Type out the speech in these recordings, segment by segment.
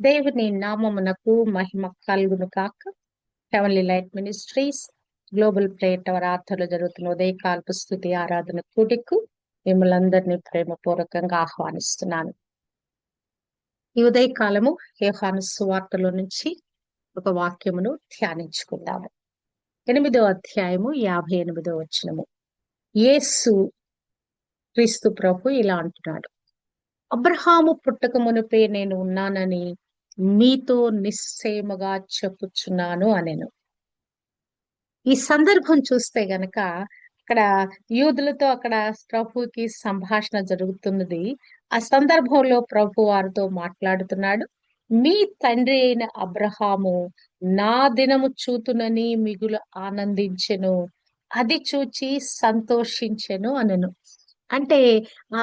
దేవుని నామమునకు మహిమ కలుగును కాక హెవెన్లీ లైట్ మినిస్ట్రీస్ గ్లోబల్ ప్లేట్ టవర్ ఆర్థర్లో జరుగుతున్న ఉదయకాల్పు స్థుతి ఆరాధన కూడికు మిమ్మల్ని అందరినీ ప్రేమపూర్వకంగా ఆహ్వానిస్తున్నాను. ఈ ఉదయకాలము యోహాను సువార్తలో నుంచి ఒక వాక్యమును ధ్యానించుకుందాము. ఎనిమిదో అధ్యాయము యాభై ఎనిమిదో వచనము. యేసు క్రీస్తు ప్రభు ఇలా అంటున్నాడు. అబ్రహాము పుట్టక మునిపే నేను ఉన్నానని మీతో నిశ్చయముగా చెప్పుచున్నాను అనెను. ఈ సందర్భం చూస్తే గనక అక్కడ యూదులతో అక్కడ ప్రభుకి సంభాషణ జరుగుతున్నది. ఆ సందర్భంలో ప్రభు వారితో మాట్లాడుతున్నాడు. మీ తండ్రి అయిన అబ్రహాము నా దినము చూతునని మిగులు ఆనందించెను అది చూచి సంతోషించెను అనను. అంటే ఆ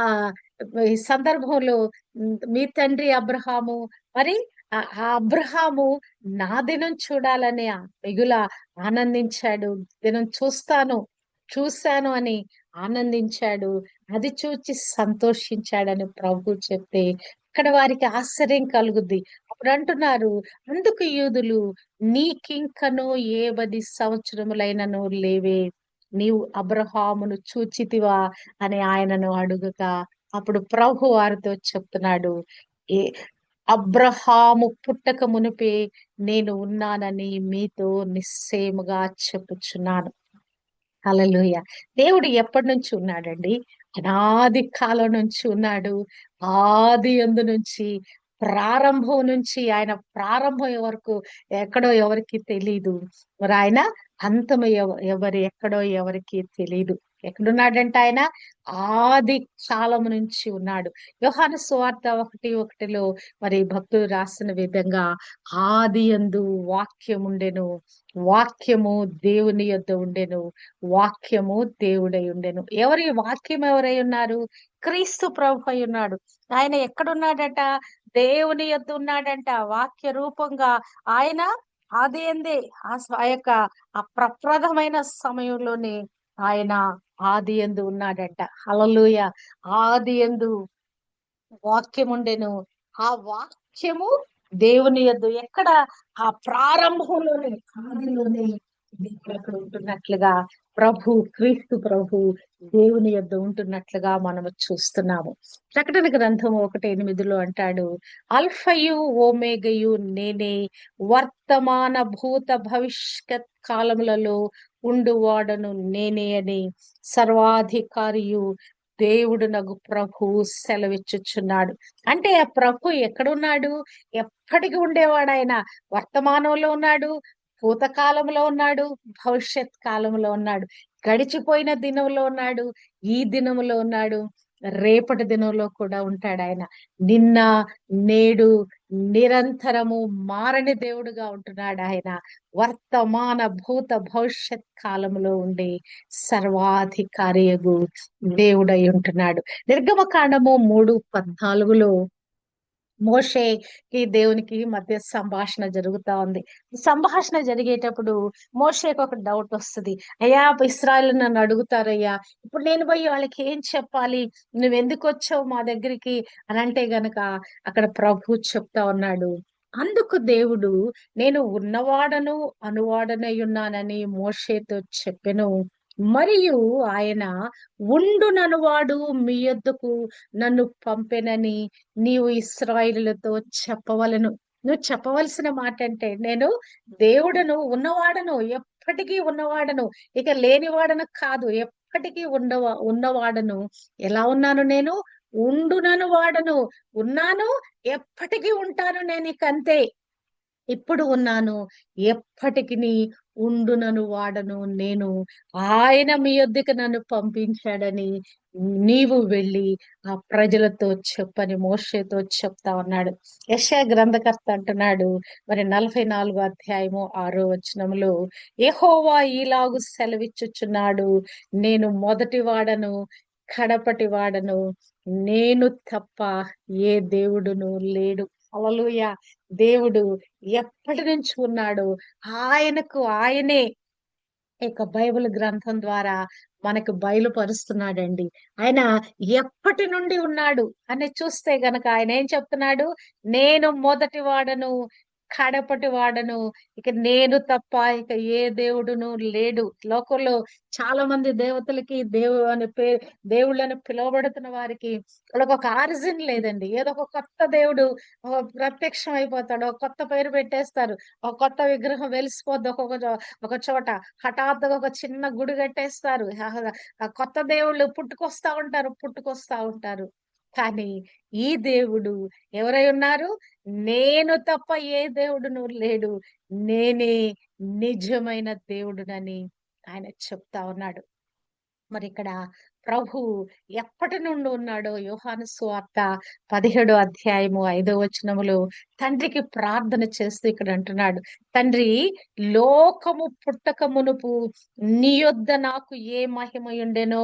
ఈ సందర్భంలో మీ తండ్రి అబ్రహాము మరి ఆ అబ్రహాము నా దినం చూడాలని మిగుల ఆనందించాడు. దినం చూస్తాను చూశాను అని ఆనందించాడు. అది చూచి సంతోషించాడని ప్రభు చెప్తే ఇక్కడ వారికి ఆశ్చర్యం కలుగుద్ది. అప్పుడు అంటున్నారు అందుకు యూదులు నీకింకనో ఏ పది సంవత్సరములైనను లేవే. నీవు అబ్రహామును చూచితివా? అని ఆయనను అడుగుగా అప్పుడు ప్రభు వారితో చెప్తున్నాడు. ఏ అబ్రహాము పుట్టక మునిపే నేను ఉన్నానని మీతో నిశ్చయముగా చెప్పుచున్నాను. అలలుయ దేవుడు ఎప్పటి నుంచి ఉన్నాడండి? అనాది కాలం నుంచి ఉన్నాడు. ఆది ఎందు నుంచి ప్రారంభం నుంచి ఆయన ప్రారంభం వరకు ఎక్కడో ఎవరికి తెలీదు. మరి ఆయన అంతం ఎవరు ఎక్కడో ఎవరికి తెలీదు. ఎక్కడున్నాడంట ఆయన ఆది కాలము నుంచి ఉన్నాడు. యోహాను సువార్త ఒకటి ఒకటిలో మరి భక్తులు రాసిన విధంగా ఆది ఎందు వాక్యం ఉండెను వాక్యము దేవుని యొద్ద ఉండెను వాక్యము దేవుడై ఉండెను. ఎవరి వాక్యం ఎవరై ఉన్నారు? క్రీస్తు ప్రభు అయి ఉన్నాడు. ఆయన ఎక్కడున్నాడట? దేవుని యొద్ద ఉన్నాడంట. వాక్య రూపంగా ఆయన ఆది ఎందే ఆ యొక్క ఆ ప్రప్రదమైన సమయంలోనే ఆయన ఆది ఎందు ఉన్నాడంట. అలలుయ ఆది ఎందు వాక్యం ఉండెను ఆ వాక్యము దేవుని యొద్దు ఎక్కడ? ఆ ప్రారంభంలోనే ఆదిలోనే అక్కడ ఉంటున్నట్లుగా ప్రభు క్రీస్తు ప్రభు దేవుని యొద్ద ఉంటున్నట్లుగా మనము చూస్తున్నాము. ప్రకటన గ్రంథం ఒకటి ఎనిమిదిలో అంటాడు అల్ఫయు ఓమేగయు నేనే వర్తమాన భూత భవిష్యత్ కాలములలో ఉండువాడను నేనే అని సర్వాధికారియు దేవుడు నగు ప్రభు సెలవిచ్చుచున్నాడు. అంటే ఆ ప్రభు ఎక్కడున్నాడు? ఎప్పటికి ఉండేవాడు ఆయన వర్తమానంలో ఉన్నాడు? భూతకాలంలో ఉన్నాడు? భవిష్యత్ కాలంలో ఉన్నాడు? గడిచిపోయిన దినంలో ఉన్నాడు? ఈ దినములో ఉన్నాడు? రేపటి దినంలో కూడా ఉంటాడు ఆయన నిన్న నేడు నిరంతరము మారని దేవుడుగా ఉంటున్నాడు ఆయన. వర్తమాన భూత భవిష్యత్ కాలంలో ఉండి సర్వాధికారియగు దేవుడై ఉంటున్నాడు. నిర్గమకాండము మూడు పద్నాలుగులో మోషేకి దేవునికి మధ్య సంభాషణ జరుగుతా ఉంది. సంభాషణ జరిగేటప్పుడు మోషేకి ఒక డౌట్ వస్తుంది. అయ్యా ఇస్రాయల్ నన్ను అడుగుతారయ్యా. ఇప్పుడు నేను పోయి వాళ్ళకి ఏం చెప్పాలి? నువ్వు ఎందుకు వచ్చావు మా దగ్గరికి? అని అంటే గనక అక్కడ ప్రభు చెప్తా ఉన్నాడు. అందుకు దేవుడు నేను ఉన్నవాడను అనువాడనై ఉన్నానని మోషేతో చెప్పెను. మరియు ఆయన ఉండుననువాడు మీ యొద్దకు నన్ను పంపెనని నీవు ఇస్రాయిలతో చెప్పవలను. నువ్వు చెప్పవలసిన మాట అంటే నేను దేవుడను ఉన్నవాడను ఎప్పటికీ ఉన్నవాడను ఇక లేనివాడను కాదు ఎప్పటికీ ఉండవా ఉన్నవాడను. ఎలా ఉన్నాను నేను? ఉండునను వాడను ఉన్నాను ఎప్పటికీ ఉంటాను నేను ఇక అంతే. ఇప్పుడు ఉన్నాను ఎప్పటికి ఉండునను వాడను నేను ఆయన మీ యొద్దకు నన్ను పంపించాడని నీవు వెళ్ళి ఆ ప్రజలతో చెప్పని మోషేతో చెప్తా ఉన్నాడు. యశా గ్రంథకర్త అంటున్నాడు మరి నలభై నాలుగు అధ్యాయము ఆరో వచనంలో ఏహోవా ఈలాగు సెలవిచ్చుచున్నాడు నేను మొదటి వాడను కడపటి వాడను నేను తప్ప ఏ దేవుడును లేడు. అలలుయ దేవుడు ఎప్పటి నుంచి ఉన్నాడు ఆయనకు ఆయనే. ఈ యొక్క బైబిల్ గ్రంథం ద్వారా మనకు బయలుపరుస్తున్నాడండి. ఆయన ఎప్పటి నుండి ఉన్నాడు అని చూస్తే గనక ఆయన ఏం చెప్తున్నాడు? నేను మొదటి వాడను కడపటి వాడను. ఇక నేను తప్ప ఇక ఏ దేవుడును లేడు. లోకంలో చాలా మంది దేవతలకి దేవు అని పే దేవుళ్ళని పిలువబడుతున్న వారికి వాళ్ళకి ఒక ఆరిజిన్ లేదండి. ఏదో ఒక కొత్త దేవుడు ప్రత్యక్షం అయిపోతాడు ఒక కొత్త పేరు పెట్టేస్తారు ఒక కొత్త విగ్రహం వెలిసిపోద్ది ఒక్కొక్క ఒక చోట హఠాత్తుగా ఒక చిన్న గుడి కట్టేస్తారు. ఆ కొత్త దేవుళ్ళు పుట్టుకొస్తా ఉంటారు పుట్టుకొస్తా ఉంటారు. కానీ ఈ దేవుడు ఎవరై ఉన్నారు? నేను తప్ప ఏ దేవుడును లేడు. నేనే నిజమైన దేవుడునని ఆయన చెప్తా ఉన్నాడు. మరి ఇక్కడ ప్రభు ఎప్పటి నుండి ఉన్నాడో యోహాను సువార్త పదిహేడు అధ్యాయము ఐదో వచనములో తండ్రికి ప్రార్థన చేస్తూ ఇక్కడ అంటున్నాడు. తండ్రి లోకము పుట్టక మునుపు నీ యొద్ద నాకు ఏ మహిమ ఉండెనో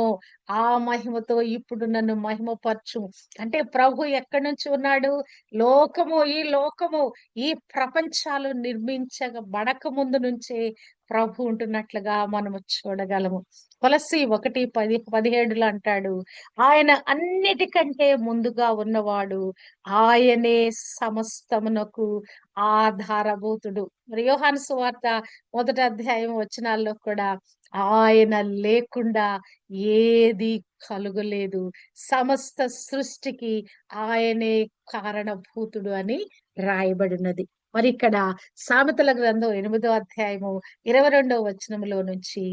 ఆ మహిమతో ఇప్పుడు నన్ను మహిమపరచు. అంటే ప్రభు ఎక్కడి నుంచి ఉన్నాడు? లోకము ఈ లోకము ఈ ప్రపంచాలు నిర్మించబడక ముందు నుంచే ప్రభు ఉంటున్నట్లుగా మనము చూడగలము. తులసి ఒకటి పది పదిహేడులో అంటాడు ఆయన అన్నిటికంటే ముందుగా ఉన్నవాడు ఆయనే సమస్తమునకు ఆధారభూతుడు. మరి యోహాను సువార్త మొదటి అధ్యాయం వచనాల్లో కూడా ఆయన లేకుండా ఏది కలుగలేదు. సమస్త సృష్టికి ఆయనే కారణభూతుడు అని రాయబడినది. మరి ఇక్కడ సామెతల గ్రంథం ఎనిమిదో అధ్యాయము ఇరవై రెండవ వచనంలో నుంచి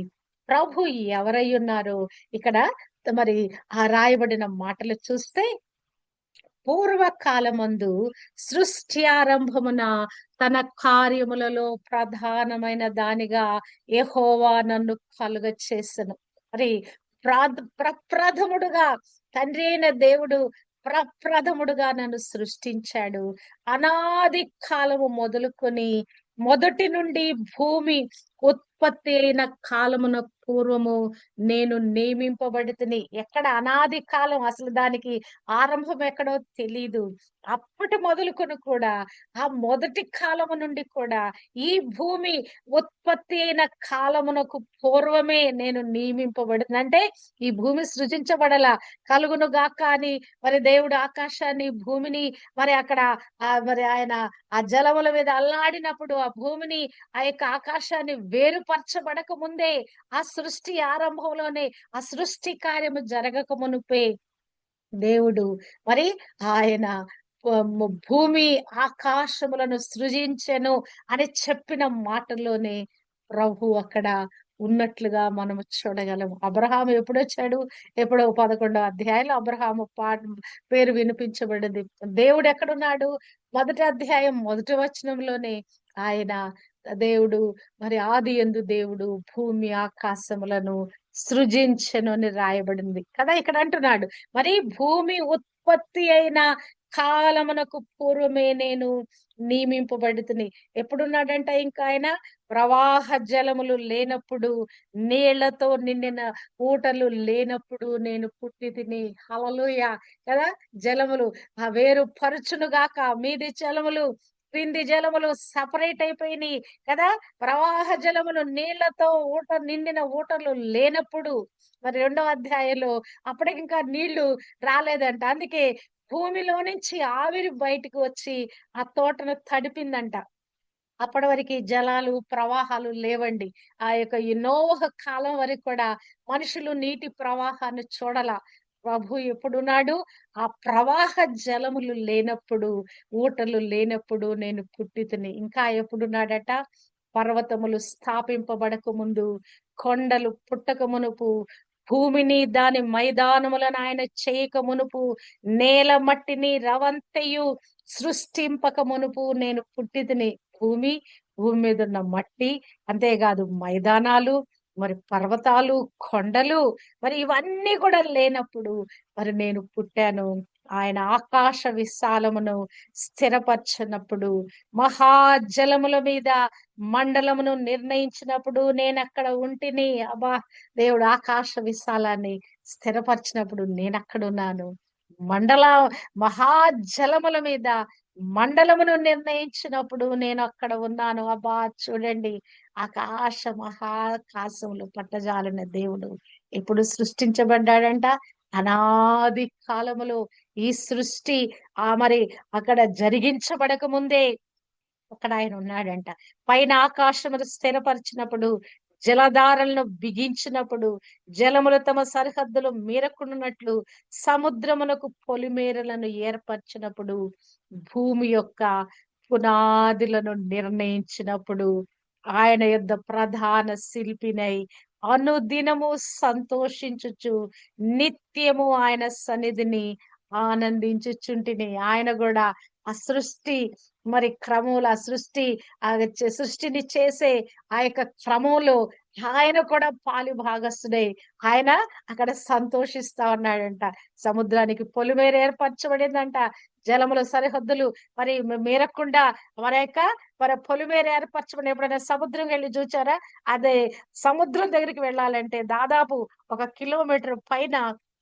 ప్రభు ఎవరై ఉన్నారో ఇక్కడ మరి ఆ రాయబడిన మాటలు చూస్తే పూర్వకాలమందు సృష్టి ఆరంభమున తన కార్యములలో ప్రధానమైన దానిగా ఎహోవా నన్ను కలుగ చేసను. మరి ప్రప్రథముడుగా తండ్రి అయిన దేవుడు ప్రప్రథముడుగా నన్ను సృష్టించాడు. అనాది కాలము మొదలుకొని మొదటి నుండి భూమి ఉత్పత్తి అయిన కాలమున పూర్వము నేను నియమింపబడితిని. ఎక్కడ అనాది కాలం అసలు దానికి ఆరంభం ఎక్కడో తెలీదు. అప్పటి మొదలుకొని కూడా ఆ మొదటి కాలము నుండి కూడా ఈ భూమి ఉత్పత్తి అయిన కాలమునకు పూర్వమే నేను నియమింపబడుతుంది అంటే ఈ భూమి సృజించబడల కలుగును గాక అని మరి దేవుడు ఆకాశాన్ని భూమిని మరి అక్కడ మరి ఆయన ఆ జలముల మీద అల్లాడినప్పుడు ఆ భూమిని ఆ యొక్క ఆకాశాన్ని వేరుపరచబడక ముందే ఆ సృష్టి ఆరంభంలోనే ఆ సృష్టి కార్యము జరగక దేవుడు. మరి ఆయన భూమి ఆకాశములను సృజించెను అని చెప్పిన మాటలోనే ప్రభు అక్కడ ఉన్నట్లుగా మనము చూడగలము. అబ్రహాం ఎప్పుడొచ్చాడు? ఎప్పుడో పదకొండవ అధ్యాయంలో అబ్రహాము పాట పేరు వినిపించబడింది. దేవుడు ఎక్కడున్నాడు? మొదటి అధ్యాయం మొదటి వచనంలోనే ఆయన దేవుడు మరి ఆది ఎందు దేవుడు భూమి ఆకాశములను సృజించను అని రాయబడింది. కదా ఇక్కడ అంటున్నాడు. మరి భూమి ఉత్పత్తి అయిన కాలమునకు పూర్వమే నేను నియమింపబడుతుంది ఎప్పుడున్నాడంట ఇంకా ఆయన? ప్రవాహ జలములు లేనప్పుడు నీళ్ళతో నిండిన ఊటలు లేనప్పుడు నేను పుట్టి తిని హలలుయ కదా? జలములు. ఆ వేరు పరుచునుగాక మీది జలములు. క్రింది జలములు సపరేట్ అయిపోయినాయి కదా? ప్రవాహ జలములు నీళ్ళతో ఊట నిండిన ఊటలు లేనప్పుడు మరి రెండవ అధ్యాయంలో అప్పటికి ఇంకా నీళ్ళు రాలేదంట. అందుకే భూమిలో నుంచి ఆవిరి బయటకు వచ్చి ఆ తోటను తడిపిందంట. అప్పటి వరకు జలాలు ప్రవాహాలు లేవండి. ఆ యొక్క ఈ నోవహ కాలం వరకు కూడా మనుషులు నీటి ప్రవాహాన్ని చూడాల. ప్రభు ఎప్పుడున్నాడు? ఆ ప్రవాహ జలములు లేనప్పుడు ఊటలు లేనప్పుడు నేను పుట్టితిని. ఇంకా ఎప్పుడున్నాడట? పర్వతములు స్థాపింపబడక ముందు కొండలు పుట్టక మునుపు భూమిని దాని మైదానములను ఆయన చేయక మునుపు నేల మట్టిని రవంతయు సృష్టింపక మునుపు నేను పుట్టితిని. భూమి భూమి మీద ఉన్న మట్టి అంతేకాదు మైదానాలు మరి పర్వతాలు కొండలు మరి ఇవన్నీ కూడా లేనప్పుడు మరి నేను పుట్టాను. ఆయన ఆకాశ విశాలమును స్థిరపరచినప్పుడు మహాజలముల మీద మండలమును నిర్ణయించినప్పుడు నేను అక్కడ ఉంటిని. అబ్బా దేవుడు ఆకాశ విశాలాన్ని స్థిరపరిచినప్పుడు నేను అక్కడ ఉన్నాను. మండల మహాజలముల మీద మండలమును నిర్ణయించినప్పుడు నేను అక్కడ ఉన్నాను. అబ్బా చూడండి ఆకాశ మహాకాశములు పట్టజాలిన దేవుడు ఎప్పుడు సృష్టించబడ్డాడంట? అనాది కాలములో ఈ సృష్టి ఆ మరి అక్కడ జరిగించబడక ముందే అక్కడ ఆయన ఉన్నాడంట. పైన ఆకాశమును స్థిరపరిచినప్పుడు జలధారలను బిగించినప్పుడు జలములు తమ సరిహద్దులు మీరకున్నట్లు సముద్రమునకు పొలిమేరలను ఏర్పరిచినప్పుడు భూమి యొక్క పునాదులను నిర్ణయించినప్పుడు ఆయన యొక్క ప్రధాన శిల్పినై అనుదినము సంతోషించుచు నిత్యము ఆయన సన్నిధిని ఆనందించుచుంటిని. ఆయన కూడా ఆ సృష్టి మరి క్రమముల ఆ సృష్టి ఆ సృష్టిని చేసే ఆ యొక్క క్రమంలో ఆయన కూడా పాలు భాగస్తుడై ఆయన అక్కడ సంతోషిస్తా ఉన్నాడంట. సముద్రానికి పొలిమేర ఏర్పరచబడిందంట. జలముల సరిహద్దులు మరి మేరకుండా మీరకుండా మన యొక్క మరి పొలిమేర ఏర్పరచబడి ఎప్పుడైనా సముద్రం వెళ్ళి చూచారా? అదే సముద్రం దగ్గరికి వెళ్ళాలంటే దాదాపు ఒక కిలోమీటర్ పైన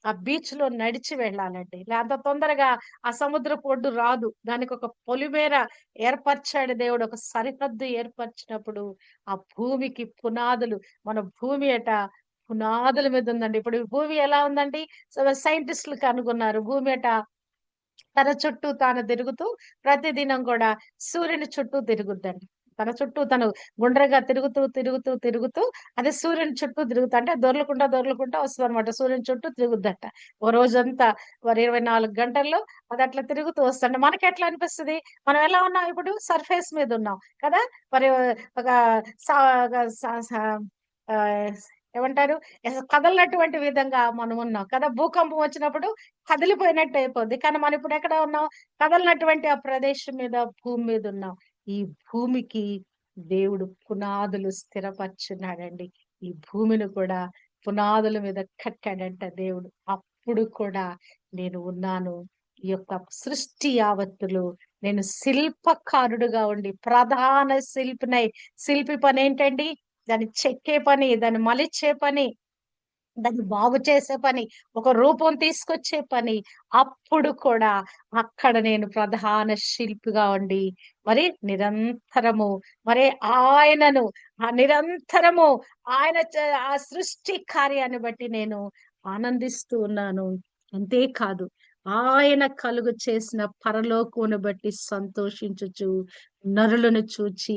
ఆ బీచ్లో నడిచి వెళ్ళాలండి. అంత తొందరగా ఆ సముద్రపు ఒడ్డు రాదు. దానికి ఒక పొలిమేర ఏర్పరిచాడు దేవుడు. ఒక సరిహద్దు ఏర్పరిచినప్పుడు ఆ భూమికి పునాదులు మన భూమి అట పునాదుల మీద ఉందండి. ఇప్పుడు భూమి ఎలా ఉందండి? సైంటిస్టులు కనుగొన్నారు భూమి అట తన చుట్టూ తాను తిరుగుతూ ప్రతిదినం కూడా సూర్యుని చుట్టూ తిరుగుద్దండి. తన చుట్టూ తను గుండ్రగా తిరుగుతూ తిరుగుతూ తిరుగుతూ అదే సూర్యుని చుట్టూ తిరుగుతా. అంటే దొర్లుకుంటా దొర్లుకుంటా వస్తుంది అనమాట సూర్యుని చుట్టూ తిరుగుద్దట. ఓ రోజంతా మరి ఇరవై నాలుగు గంటల్లో అది అట్లా తిరుగుతూ వస్తుంటే మనకి ఎట్లా అనిపిస్తుంది? మనం ఎలా ఉన్నాం ఇప్పుడు? సర్ఫేస్ మీద ఉన్నాం కదా? మరి ఒక ఆ, ఏమంటారు? కదలినటువంటి కదలనటువంటి విధంగా మనం ఉన్నాం కదా? భూకంపం వచ్చినప్పుడు కదిలిపోయినట్టు అయిపోద్ది. కానీ మనం ఇప్పుడు ఎక్కడ ఉన్నాం? కదలనటువంటి ఆ ప్రదేశం మీద భూమి మీద ఉన్నాం. ఈ భూమికి దేవుడు పునాదులు స్థిరపరచున్నాడండి ఈ భూమిని కూడా పునాదుల మీద కట్టాడంట దేవుడు. అప్పుడు కూడా నేను ఉన్నాను. ఈ యొక్క సృష్టి యావత్తులు నేను శిల్పకారుడుగా ఉండి ప్రధాన శిల్పినై. శిల్పి పని ఏంటండి దాన్ని చెక్కే పని దాన్ని మలిచే పని. దాన్ని బాగు చేసే పని ఒక రూపం తీసుకొచ్చే పని అప్పుడు కూడా అక్కడ నేను ప్రధాన శిల్పిగా ఉండి మరి నిరంతరము మరి ఆయనను ఆ నిరంతరము ఆయన ఆ సృష్టి కార్యాన్ని బట్టి నేను ఆనందిస్తూ ఉన్నాను. అంతేకాదు ఆయన కలుగు చేసిన పరలోకమును బట్టి సంతోషించుచు నరులను చూచి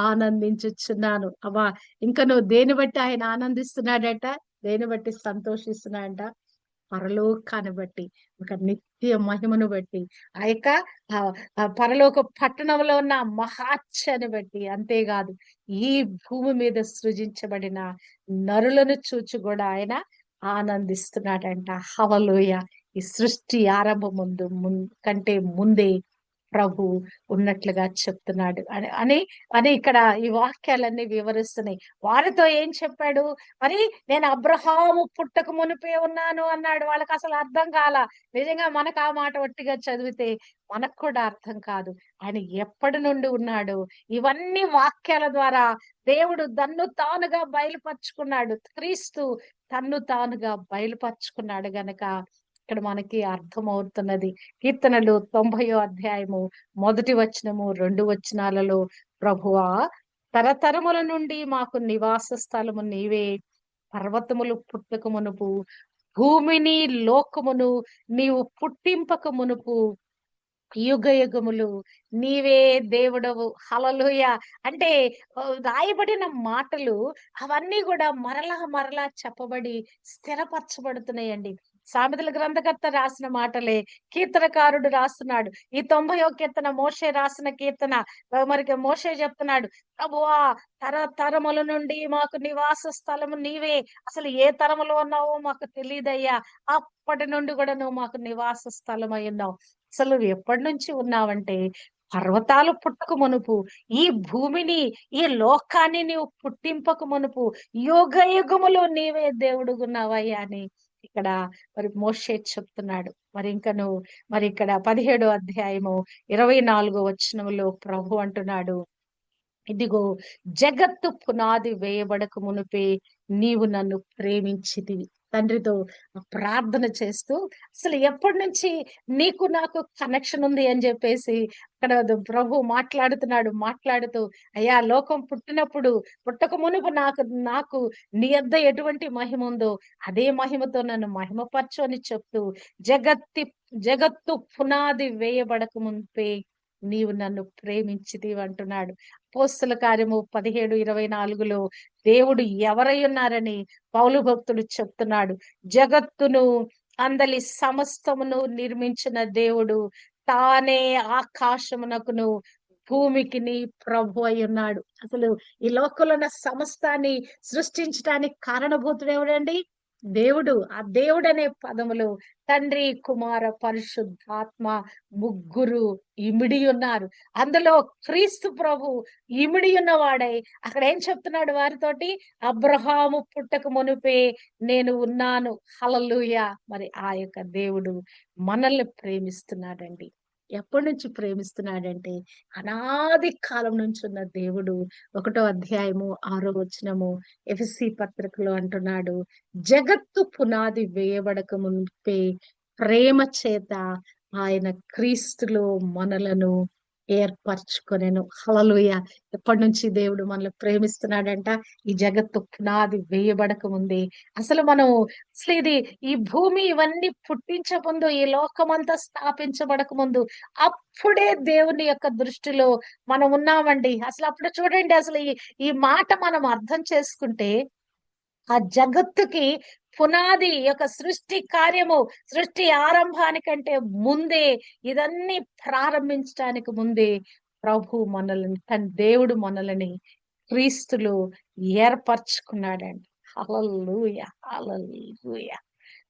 ఆనందించుచున్నాను. అవా ఇంకా నువ్వు దేని బట్టి ఆయన ఆనందిస్తున్నాడట? దేని బట్టి సంతోషిస్తున్నాడంట పరలోకాన్ని బట్టి. ఒక నిత్య మహిమను బట్టి. ఆ యొక్క పరలోక పట్టణంలో ఉన్న మహాత్యాన్ని బట్టి. అంతేకాదు ఈ భూమి మీద సృజించబడిన నరులను చూచి కూడా ఆయన ఆనందిస్తున్నాడంట. హవలోయ ఈ సృష్టి ఆరంభం ముందు ముం- కంటే ముందే ప్రభు ఉన్నట్లుగా చెప్తున్నాడు. అని అని అని ఇక్కడ ఈ వాక్యాలన్నీ వివరిస్తున్నాయి. వారితో ఏం చెప్పాడు? మరి నేను అబ్రహాము పుట్టక మునిపే ఉన్నాను అన్నాడు. వాళ్ళకి అసలు అర్థం కాల. నిజంగా మనకు ఆ మాట ఒట్టిగా చదివితే మనకు కూడా అర్థం కాదు. ఆయన ఎప్పటి నుండి ఉన్నాడు? ఇవన్నీ వాక్యాల ద్వారా దేవుడు తన్ను తానుగా బయలుపరుచుకున్నాడు. క్రీస్తు తన్ను తానుగా బయలుపరుచుకున్నాడు గనక ఇక్కడ మనకి అర్థమవుతున్నది. కీర్తనలు తొంభయో అధ్యాయము మొదటి వచనము రెండు వచనాలలో ప్రభువా తరతరముల నుండి మాకు నివాస స్థలము నీవే. పర్వతములు పుట్టక మునుపు భూమిని లోకమును నీవు పుట్టింపక మునుపు యుగ యుగములు నీవే దేవుడవు. హలలుయ అంటే రాయబడిన మాటలు అవన్నీ కూడా మరలా మరలా చెప్పబడి స్థిరపరచబడుతున్నాయండి. సామెతల గ్రంథకర్త రాసిన మాటలే కీర్తనకారుడు రాస్తున్నాడు. ఈ తొంభై కీర్తన మోషే రాసిన కీర్తన. ఆ, మరి మోషే చెప్తున్నాడు ప్రభువా తరతరముల నుండి మాకు నివాస స్థలము నీవే. అసలు ఏ తరములో ఉన్నావో మాకు తెలియదయ్యా అప్పటి నుండి కూడా నువ్వు మాకు నివాస స్థలం అయి ఉన్నావు. అసలు నువ్వు ఎప్పటి నుంచి ఉన్నావంటే పర్వతాలు పుట్టక మునుపు ఈ భూమిని ఈ లోకాన్ని నీవు పుట్టింపక మునుపు యుగ యుగములో నీవే దేవుడుగున్నావయ్యా అని ఇక్కడ మరి మోషే చెప్తున్నాడు. మరి ఇంకా నువ్వు మరి ఇక్కడ పదిహేడో అధ్యాయము ఇరవై నాలుగో వచనంలో ప్రభు అంటున్నాడు. ఇదిగో జగత్తు పునాది వేయబడక మునుపే నీవు నన్ను ప్రేమించితివి. తండ్రితో ప్రార్థన చేస్తూ అసలు ఎప్పటి నుంచి నీకు నాకు కనెక్షన్ ఉంది? అని చెప్పేసి అక్కడ ప్రభు మాట్లాడుతున్నాడు మాట్లాడుతూ అయ్యా లోకం పుట్టినప్పుడు పుట్టక మునుపు నాకు నాకు నీ అద్ద ఎటువంటి మహిమ ఉందో అదే మహిమతో నన్ను మహిమపరచు అని చెప్తూ జగత్తి జగత్తు పునాది వేయబడక మునిపే నీవు నన్ను ప్రేమించిది అంటున్నాడు. పోస్తుల కార్యము పదిహేడు ఇరవై నాలుగులో దేవుడు ఎవరై ఉన్నారని పౌలు భక్తుడు చెప్తున్నాడు. జగత్తును అందలి సమస్తమును నిర్మించిన దేవుడు తానే ఆకాశమునకును భూమికి ప్రభు అయి ఉన్నాడు. అసలు ఈ లోకంలో ఉన్న సమస్తాన్ని సృష్టించడానికి కారణభూతుడు ఎవడండి? దేవుడు ఆ దేవుడు అనే పదములు. తండ్రి కుమార పరిశుద్ధాత్మ ముగ్గురు ఇమిడి ఉన్నారు. అందులో క్రీస్తు ప్రభు ఇమిడి ఉన్నవాడై. అక్కడ ఏం చెప్తున్నాడు వారితోటి? అబ్రహాము పుట్టక మునిపే నేను ఉన్నాను. హలలుయ మరి ఆ యొక్క దేవుడు మనల్ని ప్రేమిస్తున్నాడండి. ఎప్పటి నుంచి ప్రేమిస్తున్నాడంటే అనాది కాలం నుంచి ఉన్న దేవుడు ఒకటో అధ్యాయము ఆరో వచనము ఎఫ్సి పత్రికలో అంటున్నాడు జగత్తు పునాది వేయబడక మునిపే ప్రేమ చేత ఆయన క్రీస్తులో మనలను ఏర్పరచుకొనెను హలలుయ ఎప్పటి నుంచి దేవుడు మనల్ని ప్రేమిస్తున్నాడంట. ఈ జగత్తు పునాది వేయబడక ముందే. అసలు మనం అసలు ఇది ఈ భూమి ఇవన్నీ పుట్టించ ముందు ఈ లోకమంతా స్థాపించబడక ముందు అప్పుడే దేవుని యొక్క దృష్టిలో మనం ఉన్నామండి. అసలు అప్పుడు చూడండి అసలు ఈ ఈ మాట మనం అర్థం చేసుకుంటే ఆ జగత్తుకి పునాది యొక్క సృష్టి కార్యము సృష్టి ఆరంభానికంటే ముందే ఇదన్నీ ప్రారంభించడానికి ముందే ప్రభు మనల్ని తన దేవుడు మనల్ని క్రీస్తులు ఏర్పరచుకున్నాడండి. హలలుయ హలలుయ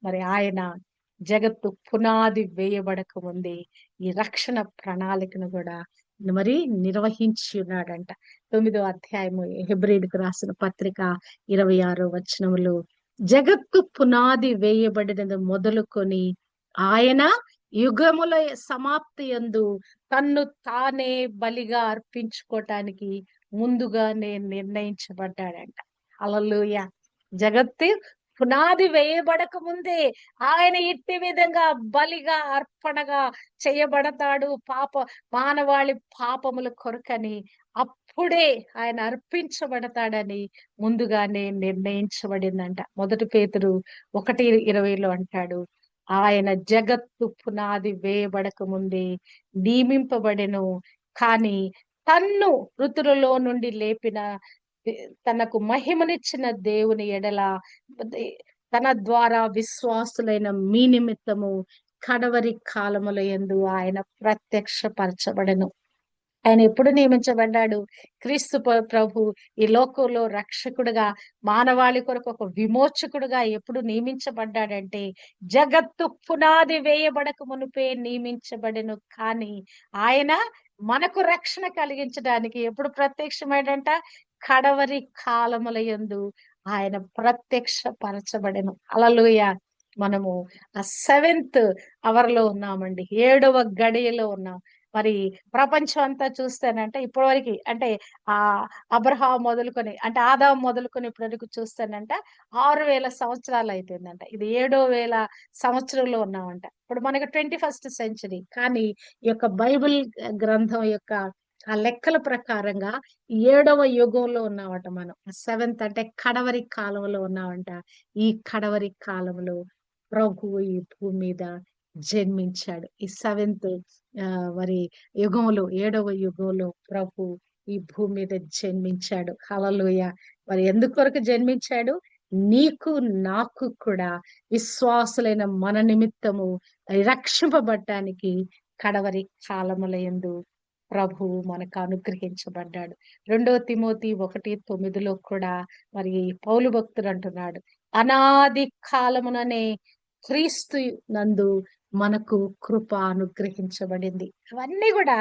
మరి ఆయన జగత్తు పునాది వేయబడక ముందే ఈ రక్షణ ప్రణాళికను కూడా మరి నిర్వహించి ఉన్నాడంట. తొమ్మిదో అధ్యాయము హెబ్రిడ్కు రాసిన పత్రిక ఇరవై ఆరో వచనములు జగత్తు పునాది వేయబడినది మొదలుకొని ఆయన యుగముల సమాప్తి ఎందు తన్ను తానే బలిగా అర్పించుకోవటానికి ముందుగానే నిర్ణయించబడ్డాడంట. అలలుయ. జగత్తు పునాది వేయబడక ముందే ఆయన ఇట్టి విధంగా బలిగా అర్పణగా చేయబడతాడు పాప మానవాళి పాపముల కొరకని. అప్పుడే ఆయన అర్పించబడతాడని ముందుగానే నిర్ణయించబడిందంట. మొదటి పేతురు ఒకటి ఇరవైలో అంటాడు ఆయన జగత్తు పునాది వేయబడక ముందే నియమింపబడెను. కానీ తన్ను ఋతులలో నుండి లేపిన తనకు మహిమనిచ్చిన దేవుని ఎడల తన ద్వారా విశ్వాసులైన మీ నిమిత్తము కడవరి కాలముల ఎందు ఆయన ప్రత్యక్షపరచబడను. ఆయన ఎప్పుడు నియమించబడ్డాడు? క్రీస్తు ప్రభు ఈ లోకంలో రక్షకుడుగా మానవాళి కొరకు ఒక విమోచకుడుగా ఎప్పుడు నియమించబడ్డాడంటే జగత్తు పునాది వేయబడక మునిపే నియమించబడెను. కానీ ఆయన మనకు రక్షణ కలిగించడానికి ఎప్పుడు ప్రత్యక్షమైడంట కడవరి కాలముల యందు ఆయన ప్రత్యక్ష పరచబడెను అలలుయ. మనము ఆ సెవెంత్ అవర్లో ఉన్నామండి. ఏడవ గడియలో ఉన్నాం. మరి ప్రపంచం అంతా చూస్తానంటే ఇప్పటివరకు అంటే ఆ అబ్రహా మొదలుకొని అంటే ఆదా మొదలుకొని ఇప్పటివరకు చూస్తానంట ఆరు వేల సంవత్సరాలు అయిపోయిందంట. ఇది ఏడో వేల సంవత్సరంలో ఉన్నామంట. ఇప్పుడు మనకి ట్వంటీ ఫస్ట్ సెంచరీ. కానీ ఈ యొక్క బైబిల్ గ్రంథం యొక్క ఆ లెక్కల ప్రకారంగా ఏడవ యుగంలో ఉన్నామట మనం. సెవెంత్ అంటే కడవరి కాలంలో ఉన్నామంట ఈ కడవరి కాలంలో ప్రభు ఈ భూమి మీద జన్మించాడు. ఈ సెవెంత్ మరి యుగంలో ఏడవ యుగంలో ప్రభు ఈ భూమి మీద జన్మించాడు. హలలోయ మరి ఎందుకొరకు జన్మించాడు? నీకు నాకు కూడా విశ్వాసులైన మన నిమిత్తము రక్షింపబడటానికి కడవరి కాలముల ఎందు ప్రభు మనకు అనుగ్రహించబడ్డాడు. రెండో తిమోతి ఒకటి తొమ్మిదిలో కూడా మరి పౌలు భక్తుడు అంటున్నాడు అనాది కాలముననే క్రీస్తు నందు మనకు కృప అనుగ్రహించబడింది. అవన్నీ కూడా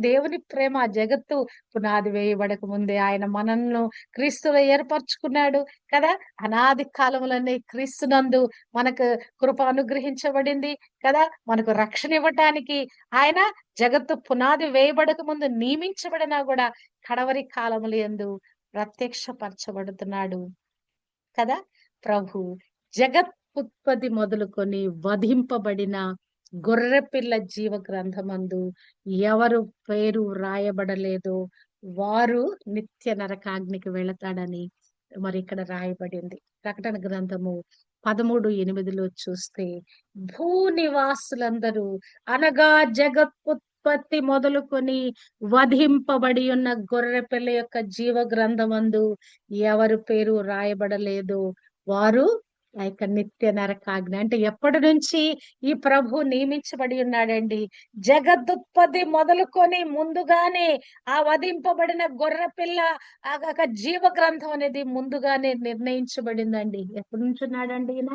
దేవుని ప్రేమ జగత్తు పునాది వేయబడక ముందే ఆయన మనల్ని క్రీస్తులో ఏర్పరచుకున్నాడు కదా. అనాది కాలములన్నీ క్రీస్తునందు మనకు కృప అనుగ్రహించబడింది కదా. మనకు రక్షణ ఇవ్వటానికి ఆయన జగత్తు పునాది వేయబడక ముందు నియమించబడినా కూడా కడవరి కాలములు ఎందు ప్రత్యక్షపరచబడుతున్నాడు కదా. ప్రభు జగత్ ఉత్పత్తి మొదలుకొని వధింపబడిన గొర్రెపిల్ల జీవ గ్రంథమందు ఎవరు పేరు రాయబడలేదో వారు నిత్య నరకాగ్నికి వెళతాడని మరి ఇక్కడ రాయబడింది. ప్రకటన గ్రంథము పదమూడు ఎనిమిదిలో చూస్తే భూ నివాసులందరూ అనగా జగత్ ఉత్పత్తి మొదలుకొని వధింపబడి ఉన్న గొర్రెపిల్ల యొక్క జీవ గ్రంథమందు ఎవరు పేరు రాయబడలేదో వారు ఆ యొక్క నిత్య నరకాగ్ని. అంటే ఎప్పటి నుంచి ఈ ప్రభు నియమించబడి ఉన్నాడండి? జగదుత్పత్తి మొదలుకొని ముందుగానే ఆ వధింపబడిన గొర్రె పిల్ల ఆ యొక్క జీవ గ్రంథం అనేది ముందుగానే నిర్ణయించబడిందండి. ఎప్పటి నుంచి ఉన్నాడండి ఈయన?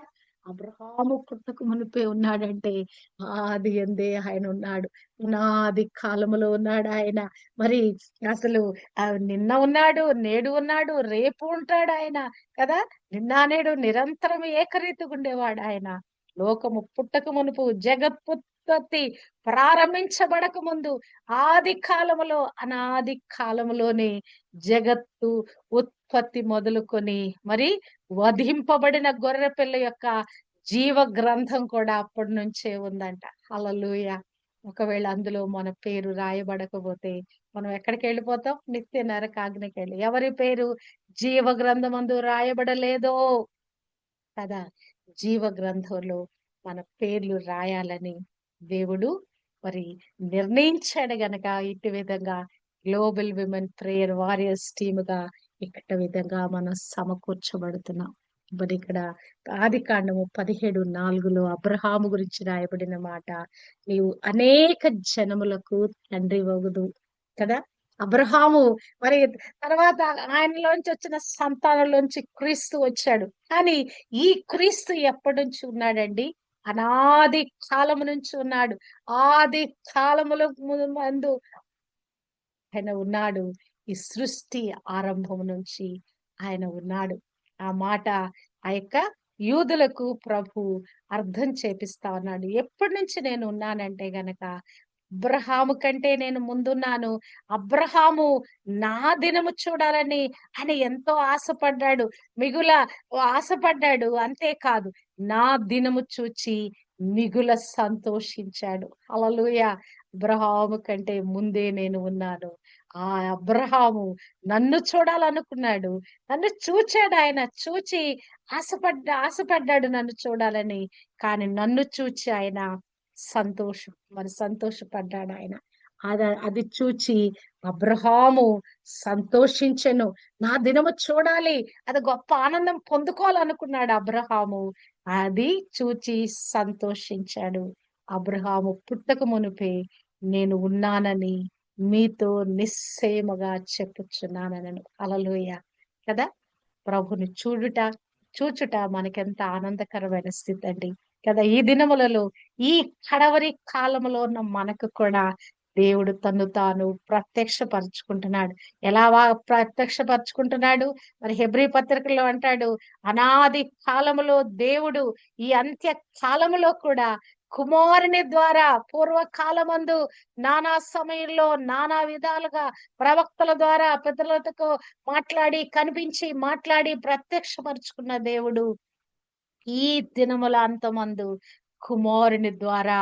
అబ్రహాము పుట్టకు మునిపే ఉన్నాడంటే ఆది ఎందే ఆయన ఉన్నాడు. పునాది కాలములో ఉన్నాడు ఆయన. మరి అసలు నిన్న ఉన్నాడు నేడు ఉన్నాడు రేపు ఉంటాడు ఆయన కదా? నిన్న నేడు నిరంతరం ఏకరీతిగా ఉండేవాడు ఆయన. లోకము పుట్టక మునుపు జగత్పుత్పత్తి ప్రారంభించబడక ముందు ఆది కాలములో అనాది కాలములోనే జగత్తు ఉత్పత్తి మొదలుకొని మరి వధింపబడిన గొర్రె పిల్ల యొక్క జీవ గ్రంథం కూడా అప్పటి నుంచే ఉందంట. అలలుయ ఒకవేళ అందులో మన పేరు రాయబడకపోతే మనం ఎక్కడికి వెళ్ళిపోతాం? నిత్య నరకాగ్నికి వెళ్ళి. ఎవరి పేరు జీవ గ్రంథం అందు రాయబడలేదో? కదా జీవ గ్రంథంలో మన పేర్లు రాయాలని దేవుడు మరి నిర్ణయించాడు గనక ఇటు విధంగా గ్లోబల్ విమెన్ ప్రేయర్ వారియర్స్ టీమ్గా ఇక్కడ విధంగా మనం సమకూర్చబడుతున్నాం. మరి ఇక్కడ ఆది కాండము పదిహేడు నాలుగులో అబ్రహాము గురించి రాయబడిన మాట నీవు అనేక జనములకు తండ్రి వగుదు కదా? అబ్రహాము మరి తర్వాత ఆయనలోంచి వచ్చిన సంతానంలోంచి క్రీస్తు వచ్చాడు. కానీ ఈ క్రీస్తు ఎప్పటి నుంచి ఉన్నాడండి? అనాది కాలము నుంచి ఉన్నాడు. ఆది కాలముల ముందు ఆయన ఉన్నాడు. ఈ సృష్టి ఆరంభం నుంచి ఆయన ఉన్నాడు. ఆ మాట ఆ యొక్క యూదులకు ప్రభు అర్థం చేపిస్తా ఉన్నాడు. ఎప్పటి నుంచి నేను ఉన్నానంటే గనక అబ్రహాము కంటే నేను ముందున్నాను. అబ్రహాము నా దినము చూడాలని ఆయన ఎంతో ఆశపడ్డాడు. మిగుల ఆశపడ్డాడు. అంతేకాదు నా దినము చూచి మిగుల సంతోషించాడు. అలలుయ అబ్రహాము కంటే ముందే నేను ఉన్నాను. ఆ అబ్రహాము నన్ను చూడాలనుకున్నాడు. నన్ను చూచాడు ఆయన. చూచి ఆశపడ్డ ఆశపడ్డాడు నన్ను చూడాలని. కానీ నన్ను చూచి ఆయన సంతోషం మరి సంతోషపడ్డాడు ఆయన. అది అది చూచి అబ్రహాము సంతోషించెను. నా దినము చూడాలి. అది గొప్ప ఆనందం పొందుకోవాలనుకున్నాడు అబ్రహాము. అది చూచి సంతోషించాడు. అబ్రహాము పుట్టక మునిపే నేను ఉన్నానని మీతో నిశ్చయముగా చెప్పుచున్నానను అలలోయ కదా? ప్రభుని చూడుట చూచుట మనకెంత ఆనందకరమైన స్థితి అండి కదా? ఈ దినములలో ఈ కడవరి కాలములో ఉన్న మనకు కూడా దేవుడు తను తాను ప్రత్యక్షపరచుకుంటున్నాడు. ఎలా వా- మరి హెబ్రి పత్రికలో అంటాడు అనాది కాలములో దేవుడు ఈ అంత్య కాలములో కూడా కుమారుని ద్వారా పూర్వకాలమందు నానా సమయంలో నానా విధాలుగా ప్రవక్తల ద్వారా పితరులతో మాట్లాడి కనిపించి మాట్లాడి ప్రత్యక్షపరుచుకున్న దేవుడు ఈ దినముల అంతమందు కుమారుని ద్వారా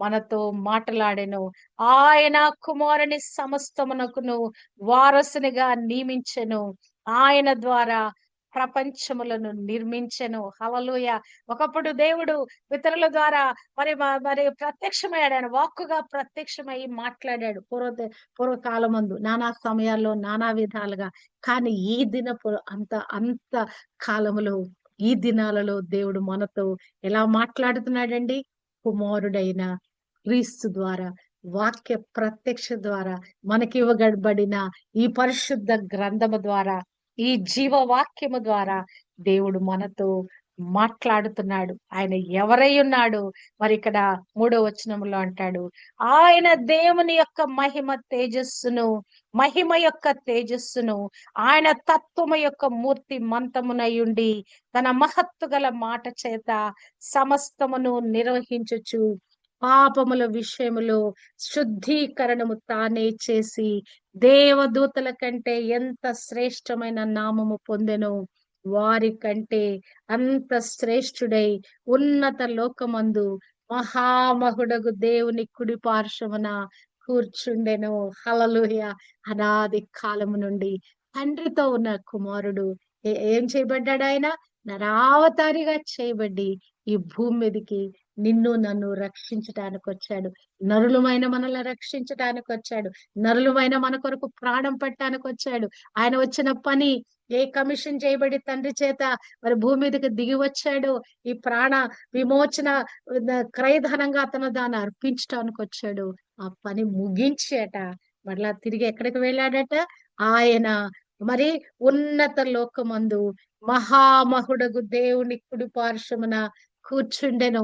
మనతో మాట్లాడెను. ఆయన కుమారుని సమస్తమునకును వారసునిగా నియమించెను. ఆయన ద్వారా ప్రపంచములను నిర్మించెను. హలలుయ ఒకప్పుడు దేవుడు ఇతరుల ద్వారా మరి మరి ప్రత్యక్షమయ్యాడు ఆయన వాక్కుగా ప్రత్యక్షమై మాట్లాడాడు పూర్వ పూర్వకాలమందు. నానా సమయాల్లో నానా విధాలుగా. కానీ ఈ దినపు అంత అంత కాలములో ఈ దినాలలో దేవుడు మనతో ఎలా మాట్లాడుతున్నాడండి? కుమారుడైన క్రీస్తు ద్వారా వాక్య ప్రత్యక్ష ద్వారా మనకి ఇవ్వబడిన ఈ పరిశుద్ధ గ్రంథము ద్వారా ఈ జీవ వాక్యము ద్వారా దేవుడు మనతో మాట్లాడుతున్నాడు. ఆయన ఎవరై ఉన్నాడు? మరి ఇక్కడ మూడో వచనంలో అంటాడు ఆయన దేవుని యొక్క మహిమ తేజస్సును మహిమ యొక్క తేజస్సును ఆయన తత్వము యొక్క మూర్తి మంతమునయుండి తన మహత్తు గల మాట చేత సమస్తమును నిర్వహించచ్చు పాపముల విషయములో శుద్ధీకరణము తానే చేసి దేవదూతల కంటే ఎంత శ్రేష్టమైన నామము పొందెను? వారి కంటే అంత శ్రేష్ఠుడై ఉన్నత లోకమందు మహామహుడగు దేవుని కుడి పార్శ్వమున కూర్చుండెను. హలలుయ అనాది కాలము నుండి తండ్రితో ఉన్న కుమారుడు ఏం చేయబడ్డాడు ఆయన? నరావతారిగా చేయబడి ఈ భూమి మీదకి నిన్ను నన్ను రక్షించటానికి వచ్చాడు నరులమైన మనల్ని రక్షించటానికి వచ్చాడు నరులమైన మన కొరకు ప్రాణం పట్టడానికి వచ్చాడు ఆయన వచ్చిన పని ఏ కమిషన్ చేయబడి తండ్రి చేత మరి భూమి మీదకి దిగి వచ్చాడు ఈ ప్రాణ విమోచన క్రయధనంగా అతను దాన్ని అర్పించటానికి వచ్చాడు ఆ పని ముగించేట. మరలా తిరిగి ఎక్కడికి వెళ్ళాడట? ఆయన మరి ఉన్నత లోకమందు మహామహుడగు దేవుని కుడి పార్శ్వమున కూర్చుండెను.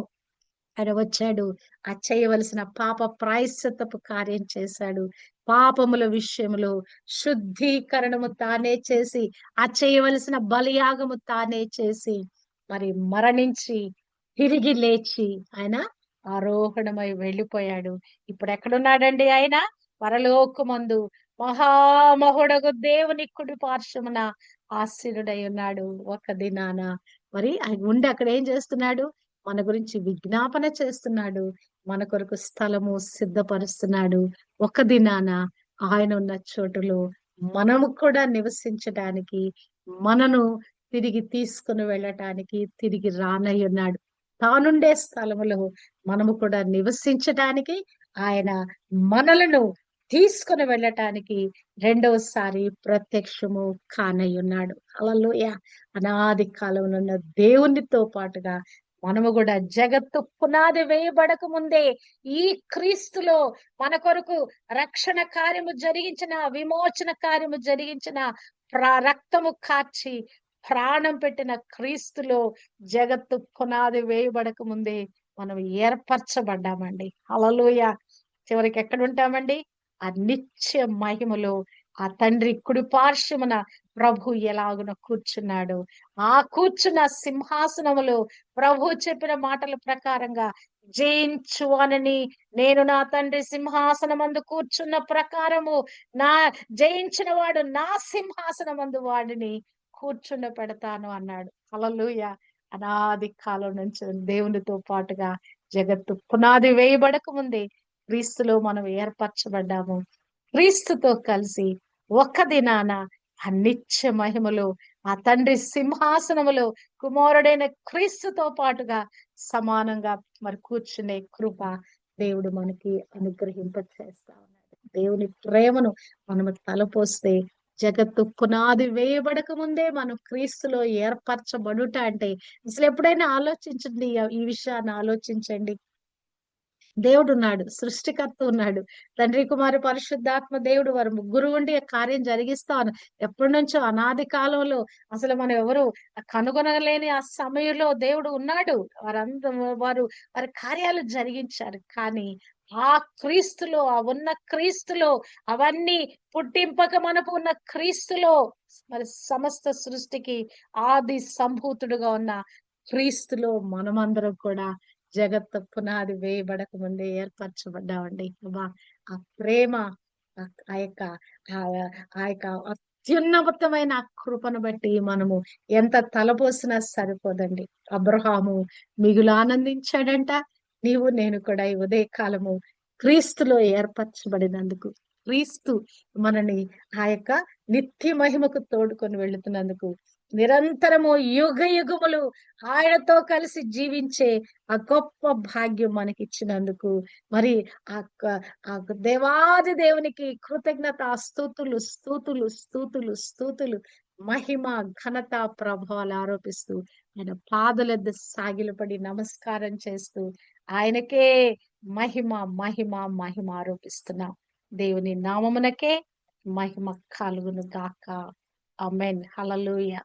ఆయన వచ్చాడు ఆ చేయవలసిన పాప ప్రాయశ్చిత్తపు కార్యం చేశాడు. పాపముల విషయంలో శుద్ధీకరణము తానే చేసి ఆ చేయవలసిన బలియాగము తానే చేసి మరి మరణించి తిరిగి లేచి ఆయన ఆరోహణమై వెళ్ళిపోయాడు. ఇప్పుడు ఎక్కడున్నాడండి ఆయన? పరలోకమందు మహామహుడగు దేవుని కుడి పార్శ్వమున ఆశీనుడై ఉన్నాడు. ఒక దినాన మరి ఆయన ఉండి అక్కడ ఏం చేస్తున్నాడు? మన గురించి విజ్ఞాపన చేస్తున్నాడు. మన కొరకు స్థలము సిద్ధపరుస్తున్నాడు. ఒక దినాన ఆయన ఉన్న చోటులో మనము కూడా నివసించడానికి మనను తిరిగి తీసుకుని వెళ్ళటానికి తిరిగి రానయ్యున్నాడు తానుండే స్థలములో మనము కూడా నివసించటానికి ఆయన మనలను తీసుకుని వెళ్ళటానికి రెండవసారి ప్రత్యక్షము కానయ్యున్నాడు అలలోయ అనాది కాలంలో ఉన్న దేవునితో పాటుగా మనము కూడా జగత్తు పునాది వేయబడక ముందే ఈ క్రీస్తులో మన కొరకు రక్షణ కార్యము జరిగించిన విమోచన కార్యము జరిగించిన రక్తము కార్చి ప్రాణం పెట్టిన క్రీస్తులో జగత్తు పునాది వేయబడక ముందే మనం ఏర్పరచబడ్డామండి. అలలోయ చివరికి ఎక్కడ ఉంటామండి ఆ నిత్య మహిమలో ఆ తండ్రి కుడి పార్శ్వమున ప్రభు ఎలాగున కూర్చున్నాడు? ఆ కూర్చున్న సింహాసనములో ప్రభు చెప్పిన మాటల ప్రకారంగా జయించువానని నేను నా తండ్రి సింహాసనమందు కూర్చున్న ప్రకారము నా జయించిన వాడు నా సింహాసనమందు వాడిని కూర్చుండ పెడతాను అన్నాడు. అలలుయ అనాది కాలం నుంచి దేవునితో పాటుగా జగత్తు పునాది వేయబడక ముందే క్రీస్తులో మనం ఏర్పరచబడ్డాము. క్రీస్తుతో కలిసి ఒక్క దినాన ఆ నిత్య మహిమలో ఆ తండ్రి సింహాసనములో కుమారుడైన క్రీస్తుతో పాటుగా సమానంగా మరి కూర్చునే కృప దేవుడు మనకి అనుగ్రహింప చేస్తా ఉన్నాడు. దేవుని ప్రేమను మనము తలపోస్తే జగత్తు పునాది వేయబడక ముందే మనం క్రీస్తులో ఏర్పరచబడుట అంటే అసలు ఎప్పుడైనా ఆలోచించండి ఈ- ఈ విషయాన్ని ఆలోచించండి. దేవుడు ఉన్నాడు సృష్టికర్త ఉన్నాడు. తండ్రి కుమారి పరిశుద్ధాత్మ దేవుడు వారు ముగ్గురు ఉండి కార్యం జరిగిస్తాను ఎప్పటి నుంచో అనాది కాలంలో అసలు మనం ఎవరు కనుగొనలేని ఆ సమయంలో దేవుడు ఉన్నాడు. వారందరూ వారు వారి కార్యాలు జరిగించారు. కానీ ఆ క్రీస్తులో ఆ ఉన్న క్రీస్తులో అవన్నీ పుట్టింపక మనకు ఉన్న క్రీస్తులో మరి సమస్త సృష్టికి ఆది సంభూతుడుగా ఉన్న క్రీస్తులో మనమందరం కూడా జగత్తు పునాది వేయబడక ముందే ఏర్పరచబడ్డామండి అబ్బా ఆ ప్రేమ ఆ యొక్క ఆ- యొక్క అత్యున్నతమైన కృపను బట్టి మనము ఎంత తలపోసినా సరిపోదండి. అబ్రహాము మిగులు ఆనందించాడంట నీవు నేను కూడా ఈ ఉదయ కాలము క్రీస్తులో ఏర్పరచబడినందుకు క్రీస్తు మనని ఆ యొక్క నిత్య మహిమకు తోడుకొని వెళుతున్నందుకు నిరంతరము యుగ యుగములు ఆయనతో కలిసి జీవించే ఆ గొప్ప భాగ్యం మనకి ఇచ్చినందుకు మరి ఆ ఆ దేవాది దేవునికి కృతజ్ఞత స్థూతులు స్థూతులు స్థూతులు స్థూతులు మహిమ ఘనత ప్రభావాలు ఆరోపిస్తూ ఆయన పాదులెద్ద సాగిలపడి నమస్కారం చేస్తూ ఆయనకే మహిమ మహిమ మహిమ ఆరోపిస్తున్నాం. దేవుని నామమునకే మహిమ కలుగును గాక. Amen hallelujah.